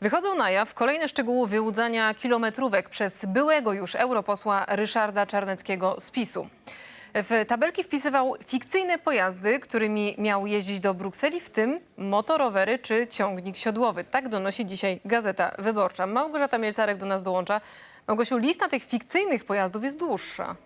Wychodzą na jaw kolejne szczegóły wyłudzania kilometrówek przez byłego już europosła Ryszarda Czarneckiego z PiSu. W tabelki wpisywał fikcyjne pojazdy, którymi miał jeździć do Brukseli, w tym motorowery czy ciągnik siodłowy. Tak donosi dzisiaj Gazeta Wyborcza. Małgorzata Mielcarek do nas dołącza. Małgosiu, lista tych fikcyjnych pojazdów jest dłuższa.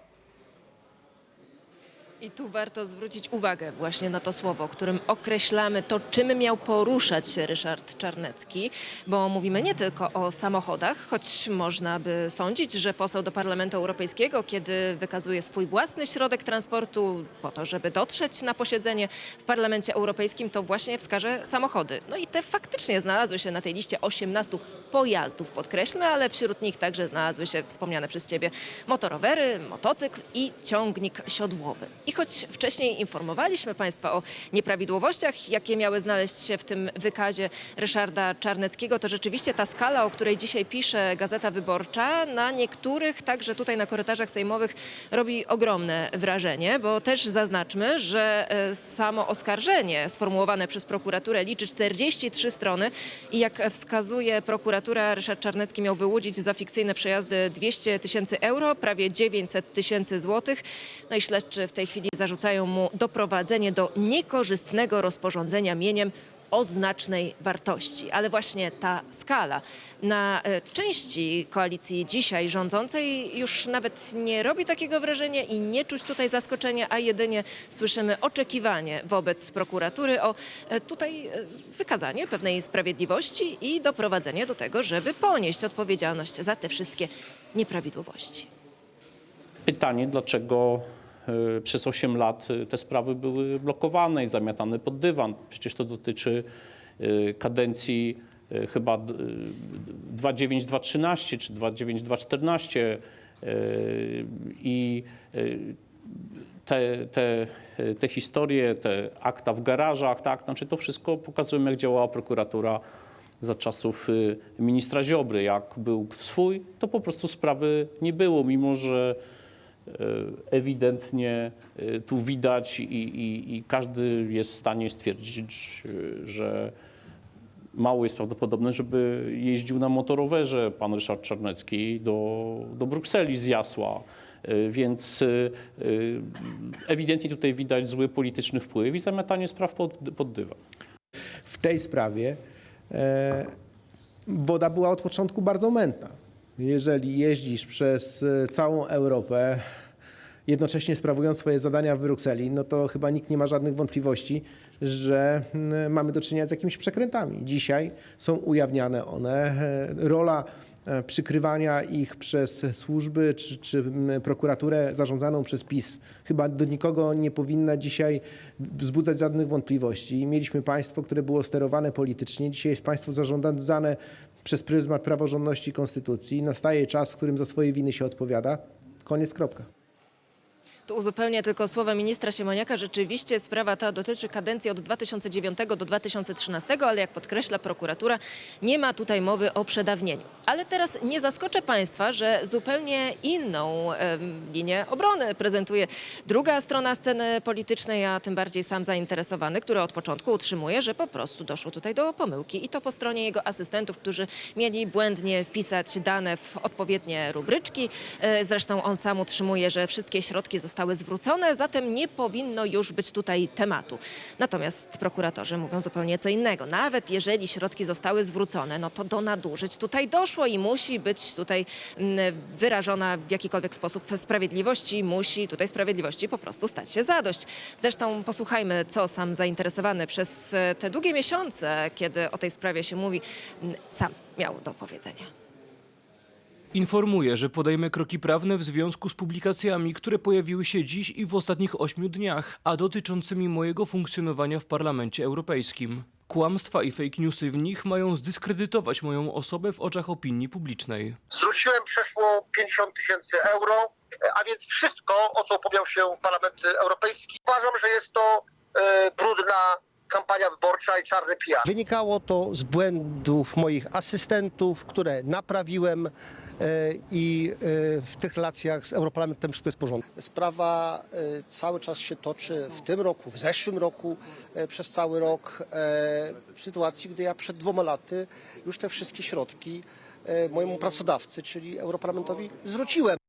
I tu warto zwrócić uwagę właśnie na to słowo, którym określamy to, czym miał poruszać się Ryszard Czarnecki, bo mówimy nie tylko o samochodach, choć można by sądzić, że poseł do Parlamentu Europejskiego, kiedy wykazuje swój własny środek transportu po to, żeby dotrzeć na posiedzenie w Parlamencie Europejskim, to właśnie wskaże samochody. No i te faktycznie znalazły się na tej liście 18 pojazdów, podkreślmy, ale wśród nich także znalazły się wspomniane przez ciebie motorowery, motocykl i ciągnik siodłowy. I choć wcześniej informowaliśmy Państwa o nieprawidłowościach, jakie miały znaleźć się w tym wykazie Ryszarda Czarneckiego, to rzeczywiście ta skala, o której dzisiaj pisze Gazeta Wyborcza, na niektórych, także tutaj na korytarzach sejmowych, robi ogromne wrażenie, bo też zaznaczmy, że e, samo oskarżenie sformułowane przez prokuraturę liczy 43 strony i jak wskazuje prokuratura, Ryszard Czarnecki miał wyłudzić za fikcyjne przejazdy 200 tysięcy euro, prawie 900 tysięcy złotych. No i śledczy w tej chwili zarzucają mu doprowadzenie do niekorzystnego rozporządzenia mieniem o znacznej wartości. Ale właśnie ta skala na e, części koalicji dzisiaj rządzącej już nawet nie robi takiego wrażenia i nie czuć tutaj zaskoczenia, a jedynie słyszymy oczekiwanie wobec prokuratury o e, tutaj e, wykazanie pewnej sprawiedliwości i doprowadzenie do tego, żeby ponieść odpowiedzialność za te wszystkie nieprawidłowości. Pytanie, dlaczego przez 8 lat y, te sprawy były blokowane i zamiatane pod dywan. Przecież to dotyczy y, kadencji y, chyba d- y, 29213 czy 29214 y, i y, te, te, te historie, te akta w garażach, tak, znaczy to wszystko pokazują, jak działała prokuratura za czasów y, ministra Ziobry. Jak był swój, to po prostu sprawy nie było, mimo że y, ewidentnie y, tu widać i, i, i każdy jest w stanie stwierdzić, y, że mało jest prawdopodobne, żeby jeździł na motorowerze pan Ryszard Czarnecki do, do Brukseli z Jasła. Więc ewidentnie tutaj widać zły polityczny wpływ i zamiatanie spraw pod, pod dywan. w tej sprawie e, woda była od początku bardzo mętna. Jeżeli jeździsz przez e, całą Europę, jednocześnie sprawując swoje zadania w Brukseli, no to chyba nikt nie ma żadnych wątpliwości, że mm, mamy do czynienia z jakimiś przekrętami. Dzisiaj są ujawniane one. E, Rola przykrywania ich przez służby czy, czy prokuraturę zarządzaną przez PiS chyba do nikogo nie powinna dzisiaj wzbudzać żadnych wątpliwości. Mieliśmy państwo, które było sterowane politycznie, dzisiaj jest państwo zarządzane przez pryzmat praworządności i konstytucji. Nastaje czas, w którym za swoje winy się odpowiada. Koniec, kropka. Tu uzupełnię tylko słowa ministra Siemoniaka. Rzeczywiście sprawa ta dotyczy kadencji od 2009 do 2013, ale jak podkreśla prokuratura, nie ma tutaj mowy o przedawnieniu. Ale teraz nie zaskoczę Państwa, że zupełnie inną linię obrony prezentuje druga strona sceny politycznej, a tym bardziej sam zainteresowany, który od początku utrzymuje, że po prostu doszło tutaj do pomyłki i to po stronie jego asystentów, którzy mieli błędnie wpisać dane w odpowiednie rubryczki. E, Zresztą on sam utrzymuje, że wszystkie środki zostały zwrócone, zatem nie powinno już być tutaj tematu. Natomiast prokuratorzy mówią zupełnie co innego. Nawet jeżeli środki zostały zwrócone, no to do nadużyć tutaj doszło i musi być tutaj mm, wyrażona w jakikolwiek sposób sprawiedliwość i musi tutaj sprawiedliwości po prostu stać się zadość. Zresztą posłuchajmy, co sam zainteresowany przez e, te długie miesiące, kiedy o tej sprawie się mówi, mm, sam miał do powiedzenia. Informuję, że podejmę kroki prawne w związku z publikacjami, które pojawiły się dziś i w ostatnich ośmiu dniach, a dotyczącymi mojego funkcjonowania w Parlamencie Europejskim. Kłamstwa i fake newsy w nich mają zdyskredytować moją osobę w oczach opinii publicznej. Zwróciłem przeszło 50 tysięcy euro, a więc wszystko, o co upomiał się Parlament Europejski. Uważam, że jest to e, brudna kampania wyborcza i czarny PR. Wynikało to z błędów moich asystentów, które naprawiłem e, i e, w tych relacjach z Europarlamentem wszystko jest w porządku. Sprawa e, cały czas się toczy w tym roku, w zeszłym roku, przez cały rok, w sytuacji, gdy ja przed dwoma laty już te wszystkie środki mojemu pracodawcy, czyli Europarlamentowi, zwróciłem.